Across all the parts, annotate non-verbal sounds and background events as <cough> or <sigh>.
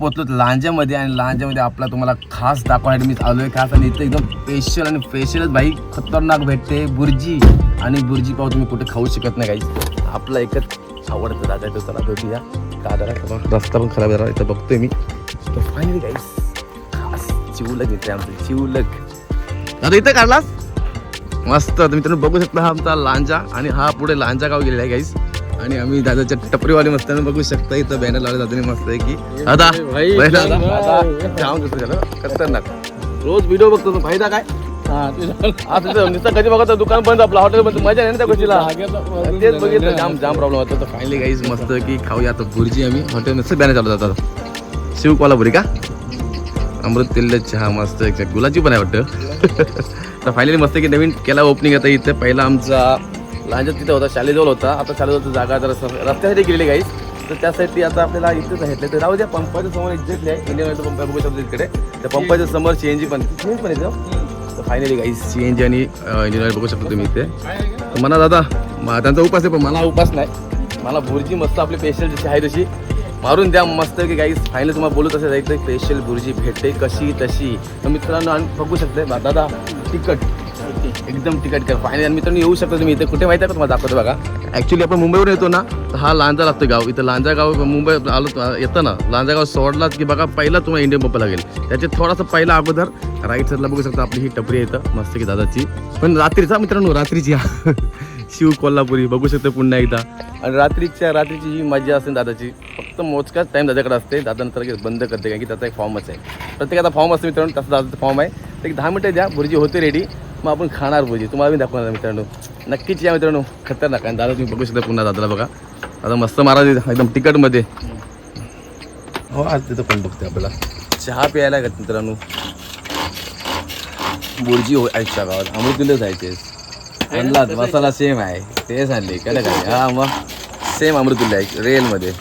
पोचलो लांजामध्ये आणि लांजामध्ये आपला तुम्हाला खास दाखवायला मी आलोय. खास आणि इथं एकदम स्पेशल आणि स्पेशलच बाई खतरनाक भेटते. बुर्जी. आणि बुर्जी पाव तुम्ही कुठे खाऊ शकत नाही काही आपला एकच आवडतं दादा तो चला या का जरा? रस्ता पण खराब झाला इथं बघतोय मी. तर फायनली गाईस खास चिवलक येते आमचं चिवलक दादा इथं काढलास? मस्त. तुम्ही त्यांना बघू शकता हा आमचा लांजा आणि हा पुढे लांजा गाव गेलेला आहे गाईस आणि आम्ही दादाच्या टपरीवाले मस्त बघू शकता इथं बॅनर लावले दादाने मस्त आहे की दादा. जाम दिसतो त्याला. खतरनाक. रोज व्हिडिओ बघतो तो. फायदा काय? नुसतं कधी बघतो दुकान बंद आपलं हॉटेल बंद. मजा नाही ना त्या गोष्टीला? तेच बघितलं. जाम जाम प्रॉब्लेम होता. तर फायनली गाईज मस्त की खाऊया आता भुर्जी आम्ही. हॉटेल मस्त बॅनर चालू जातात शिव कोल्हापुरी का? अमृत तेल चहा मस्त. एक गुलाची पण आहे वाटतं. <laughs> तर फायनली मस्त की नवीन केला ओपनिंग आता इथे. पहिला आमचा लांजात तिथं होता शालेजवळ होता. आता शालेजवळची जागा जरा रस्त्यासाठी गेलेली काही तर त्यासाठी आता आपल्याला इथेच आहे तर राहू द्या पंपाच्या समोर एक्झॅक्टली आहे. इंडियन ऑइलचा पंप आहे बघू शकतो तिकडे. त्या पंपाच्या समोर सी एन जी पण सी पण आहे तर फायनली काही सी एन जी आणि इंडियन ऑइल बघू शकतो तुम्ही इथे. तर म्हणा दादा म- त्यांचा उपास आहे पण मला उपास नाही. मला भुर्जी मस्त आपली स्पेशल जशी आहे तशी. मारून द्या मस्त की काही फायनल तुम्हाला बोलत असेल जायचं स्पेशल भुर्जी भेटते कशी तशी. तर मित्रांनो आणि बघू शकते बा- दादा तिकट एकदम तिकट कर. फायनल मित्रांनो येऊ शकता तुम्ही इथे. कुठे माहिती आहे का? तुम्हाला दाखवतो बघा. ॲक्च्युली आपण मुंबईवर येतो ना तर हा लांजा लागतो गाव. इथं लांजा गाव मुंबई आलो येतं ना. लांजा गाव सोडलाच की बघा पहिला तुम्हाला इंडियन पंप लागेल. त्याच्यात थोडासा पहिला अगोदर राईट साईडला बघू शकता आपली ही टपरी येतं मस्त की दादाची. पण रात्रीचा मित्रांनो रात्रीची हा. <laughs> शिव कोल्हापुरी बघू शकतो पुन्हा एकदा. आणि रात्रीच्या रात्रीची ही मजा असते दादाची. फक्त मोजकाच टाईम दादाकडे असते. दादा नंतर बंद करते कारण की त्याचा एक फॉर्मच आहे. प्रत्येकाचा फॉर्म असतो मित्रांनो तसा दादाचा फॉर्म आहे. तर एक दहा मिनटं द्या भुर्जी होते रेडी मग आपण खाणार भुर्जी तुम्हाला मी दाखवणार मित्रांनो. नक्कीच या मित्रांनो खतरनाक. आणि दादा तुम्ही बघू शकता पुन्हा दादाला बघा. दादा मस्त महाराज एकदम तिकटमध्ये हो आज तिथं पण बघते आपल्याला. चहा प्यायला का मित्रांनो. बुर्जी हो आईच्या गावात. अमृतुल्य जायचे आणलाच मसाला सेम आहे. ते सांगले काय काय हा मग सेम अमृतुल्य आहे. रेलमध्ये.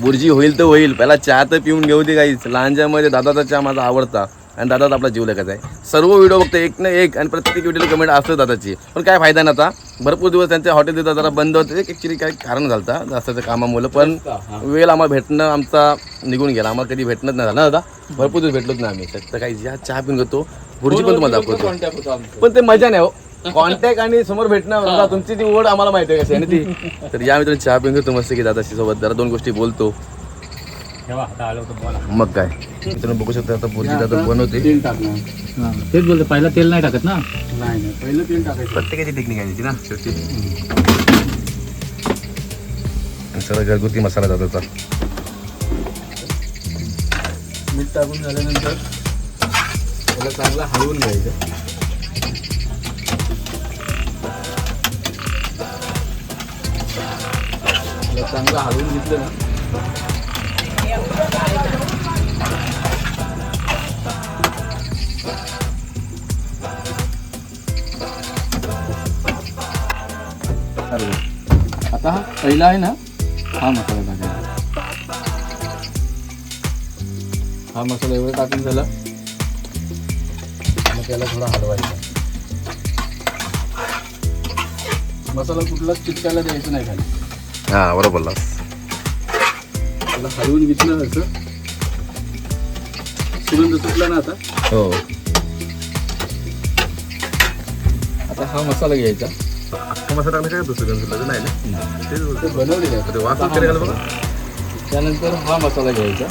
बुर्जी होईल तर होईल. पहिला चहा तर पिऊन घेऊ दे काहीच लहानच्यामध्ये दादाचा चहा माझा आवडता. आणि दादाचा आपला जीव लगायचा आहे. सर्व व्हिडिओ बघतो एक ना एक आणि प्रत्येक व्हिडिओला कमेंट असतो दादाची. पण काय फायदा नव्हता भरपूर दिवस त्यांचे हॉटेल देतात जरा बंद होते ॲक्च्युली काय कारण झालं जास्त कामामुळे पण वेळ आम्हाला भेटणं आमचा निघून गेला. आम्हाला कधी भेटणंच नाही झालं ना दादा? भरपूर दिवस भेटलोच नाही आम्ही. तर काही या चहा पिऊन घेतो. बुर्जी पण तुम्हाला दाखवतो. पण ते मजा नाही हो. कॉन्टॅक्ट आणि समोर भेटणं तुमची ती ओढ आम्हाला माहिती आहे कशी ना ती. <laughs> तर या मित्रांनो चहा पिऊन घेतो मस्त की दादाशी सोबत. जरा दोन गोष्टी बोलतो. मग काय? मित्रांनो बघू शकता आता बुर्जी दादा बनवते तेल टाकणार तेच बोलतो पहिला तेल नाही टाकत ना? नाही नाही पहिलं तेल टाकायचं. प्रत्येकाची टेक्निक आहे त्याची ना शेवटी. घरगुती मसाला दादाचा. मीठ टाकून झाल्यानंतर त्याला चांगलं हलवून घ्यायचं. त्याला चांगलं हलवून घेतलं ना पहिला आहे ना हा मसाला टाकायचा. हा मसाला एवढा टाकून झाला. मग त्याला थोडा हलवायचा. मसाला कुठलाच चिटकायला द्यायचं नाही खाली. हा बरोबर त्याला हलवून घेतलं असं. सुगंध सुटला ना आता? हो. आता हा मसाला घ्यायचा. अख्खा मसाला टाकला काय दुसरं सुद्धा नाही ना? तेच ते बोलतो. बनवलेलं आहे ते वास वगैरे घाल बघा. मसाला. त्यानंतर हा मसाला घ्यायचा.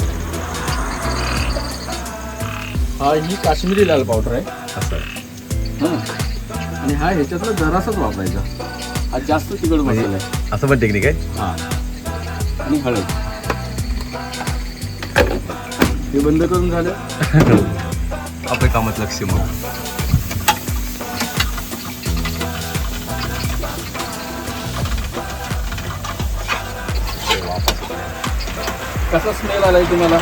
हा ही काश्मीरी लाल पावडर आहे. असं. आहे. हां. आणि हा ह्याच्यातला जरासाच वापरायचा. हा जास्त तिखट मसाला आहे. असं पण टेक्निक आहे? हा. आणि हळद. हे बंद करून झालं. <laughs> आपल्या कामात लक्ष मग. कसा स्मेल आलाय तुम्हाला.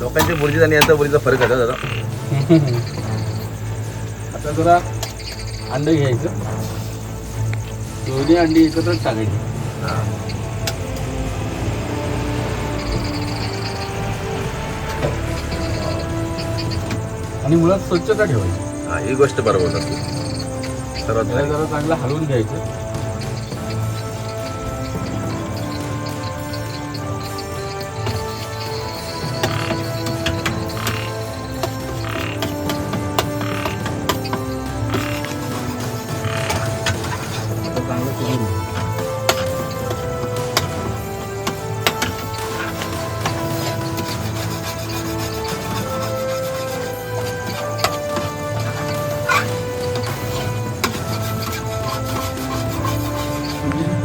लोकांच्या बुर्जीत आणि यांचा बुर्जीचा फरक आहे दादा आता जरा अंड घ्यायचं. दोन्ही अंडी एकत्रच टाकायची. आणि मुळात स्वच्छता ठेवायची हा ही गोष्ट बरोबर असते सर्वात त्याला भारी. जरा चांगलं हलवून घ्यायचं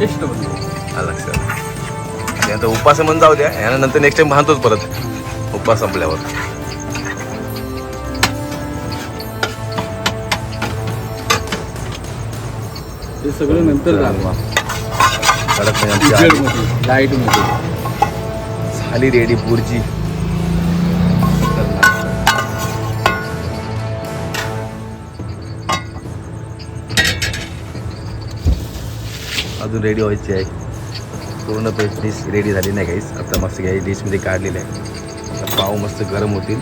आलं लक्षात. आता उपास म्हणून जाऊ द्या. यानंतर नेक्स्ट टाइम बांधतोच परत. उपास संपल्यावर. ते सगळं नंतर लाइटमध्ये. झाली रेडी पुरची अजून रेडी व्हायची आहे. पूर्ण डिश रेडी झाली नाही काहीच आता मस्त काही डिशमध्ये काढलेलं आहे. आता पाव मस्त गरम होतील.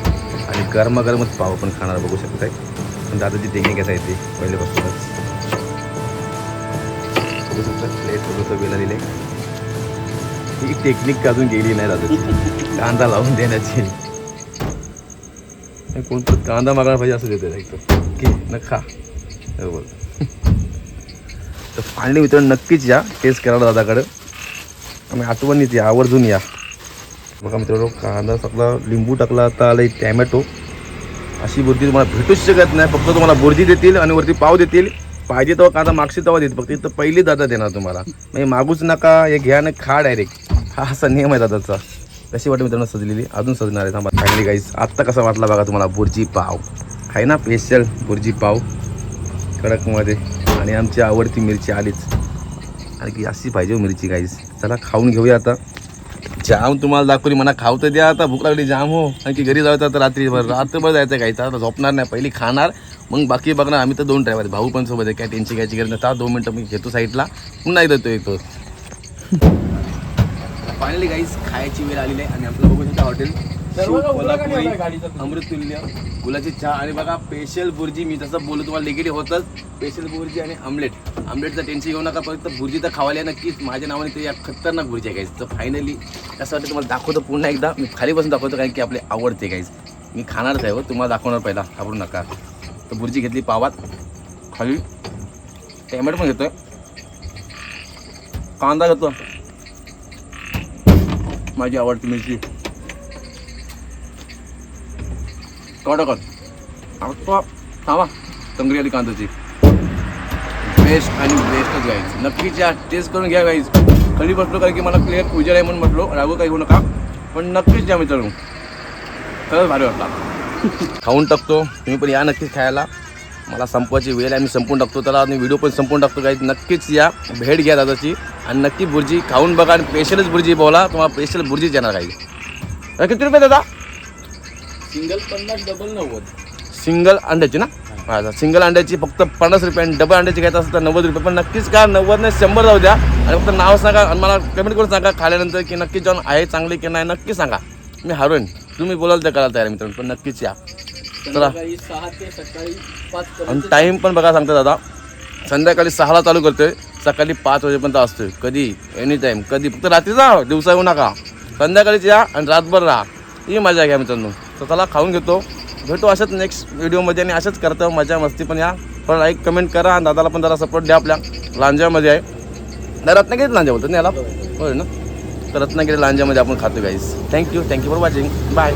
आणि गरमागरमच पाव आपण खाणार बघू शकताय. पण दादाची टेक्निक आहे ते पहिल्यापासूनच. बघू शकता प्लेट थोडंसं वेळ आहे ही टेक्निक अजून गेली नाही दादाची कांदा लावून देण्याची. कोणतं कांदा मागायला पाहिजे असं देते एकदम की न खा. बरोबर. तर फायनली मित्रांनो नक्कीच या. टेस्ट करायला दादाकडं. आम्ही आठवणीत या आवर्जून या. बघा मित्रांनो कांदा सगळा लिंबू टाकला आता आलं टॅमॅटो. अशी बुर्जी तुम्हाला भेटूच शकत नाही फक्त तुम्हाला बुर्जी देतील आणि वरती पाव देतील. पाहिजे तेव्हा कांदा मागशी तेव्हा देतील फक्त इथं पहिली दादा देणार तुम्हाला. म्हणजे मागूच नका हे घ्या ना खा डायरेक्ट हा असा नियम आहे दादाचा. कशी वाटते मित्रांनो सजलेली? अजून सजणार आहे थांबा. फायनली गाईस आत्ता कसा वाटला बघा तुम्हाला बुर्जी पाव. आहे ना स्पेशल बुर्जी पाव. कडकमध्ये. आणि आमची आवडती मिरची आलीच. आणि की अशी पाहिजे हो मिरची गाईस चला खाऊन घेऊया आता. जाम तुम्हाला दाखवली मला खावतं द्या आता. भूक लागली जाम हो. आणखी की घरी जायचं आता रात्रीभर. रात्रभर जायचं काही. आता झोपणार नाही. पहिली खाणार मग बाकी बघणार. आम्ही तर दोन ड्रायव्हर भाऊ पण सोबत आहे. काय टेन्शन घ्यायची गरज नाही दोन मिनटं मी घेतो साईडला पुन्हा एकदा तो येतो फायनली <laughs> गाईस खायची वेळ आलेली आहे आणि आपलं बघू शकता हॉटेल कोल्हापुरी अमृततुल्य गुलाची चहा आणि बघा स्पेशल बुर्जी मी तसं बोलू तुम्हाला निगेटिव्ह होतच. स्पेशल बुर्जी आणि आमलेट आमलेटचं टेन्शन घेऊ नका फक्त बुर्जी तर खावायला आहे नक्कीच. माझ्या नावाने ते या खतरनाक बुर्जी आहे गाईस तर फायनली कसं वाटतं तुम्हाला दाखवतो पुन्हा एकदा. मी खाली बसून दाखवतो कारण की आपले आवडते गाईस मी खाणारच आहे हो. तुम्हाला दाखवणार पहिला. घाबरू नका. तर बुर्जी घेतली पावात. खाली. टॅमॅटो पण घेतोय. कांदा घेतो माझी आवडती मिरची. कडकच कर थांबा तंगरी आली कांद्याची बेस्ट आणि बेस्टच गाईज नक्कीच या टेस्ट करून घ्या गाईज खाली बसलो कारण की मला क्लिअर उजेड आहे म्हणून म्हटलो रागू काही होऊ नका. पण नक्कीच या मित्रांनो खरंच भारी वाटला. <laughs> खाऊन टाकतो. तुम्ही पण या नक्कीच खायला. मला संपवायची वेळ आहे मी संपून टाकतो. त्याला मी व्हिडिओ पण संपून टाकतो काही नक्कीच या. भेट घ्या दादाची. आणि नक्की बुर्जी खाऊन बघा. आणि स्पेशलच बुर्जी बोला. तुम्हाला स्पेशल बुर्जीच येणार काही किती रुपये दादा? सिंगल पन्नास डबल नव्वद. सिंगल अंड्याची ना? अच्छा सिंगल अंड्याची फक्त पन्नास रुपये आणि डबल अंड्याची घ्यायचं असेल तर नव्वद रुपये. पण नक्कीच का नव्वद नाही शंभर जाऊ द्या. आणि फक्त नाव सांगा आणि मला कमेंट करून सांगा खाल्यानंतर की नक्कीच जाऊन आहे चांगली की नाही नक्की सांगा. मी हारून तुम्ही बोलाल तर करायला तयार आहे मित्रांनो पण नक्कीच या. चला. संध्याकाळी सहा ते सकाळी पाच आणि टाईम पण बघा सांगता दादा. संध्याकाळी सहाला चालू करतोय. सकाळी पाच वाजेपर्यंत असतोय. कधी? एनी टाईम कधी? फक्त रात्री जा. दिवसा येऊ नका. संध्याकाळीच या आणि रातभर राहा. ही मजा घ्या मित्रांनो. तर खाऊन घेतो. भेटू अशाच नेक्स्ट व्हिडिओमध्ये आणि अशाच करतो. मजा मस्ती पण या. पण लाईक कमेंट करा आणि दादाला पण जरा सपोर्ट द्या आपल्या लांजामध्ये आहे. नाही रत्नागिरीत लांजा बोलतो नाही याला? होय ना? तर रत्नागिरी लांजामध्ये आपण खातो guys thank you thank you for watching bye